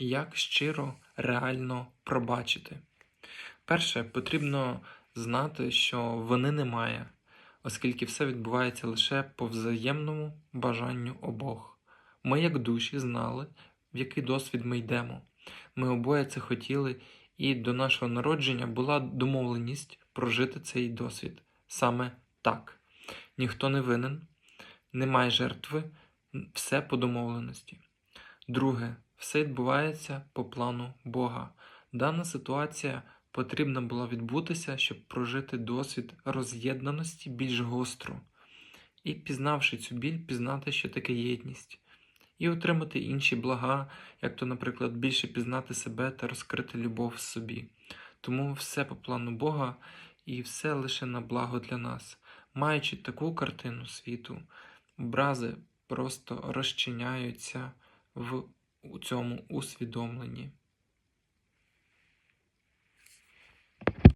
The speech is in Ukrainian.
Як щиро, реально пробачити? Перше, потрібно знати, що вини немає, оскільки все відбувається лише по взаємному бажанню обох. Ми, як душі, знали, в який досвід ми йдемо. Ми обоє це хотіли, і до нашого народження була домовленість прожити цей досвід саме так. Ніхто не винен, немає жертви, все по домовленості. Друге, все відбувається по плану Бога. Дана ситуація потрібна була відбутися, щоб прожити досвід роз'єднаності більш гостро, і, пізнавши цю біль, пізнати, що таке єдність, і отримати інші блага, як то, наприклад, більше пізнати себе та розкрити любов в собі. Тому все по плану Бога і все лише на благо для нас. Маючи таку картину світу, образи просто розчиняються в цьому усвідомленні.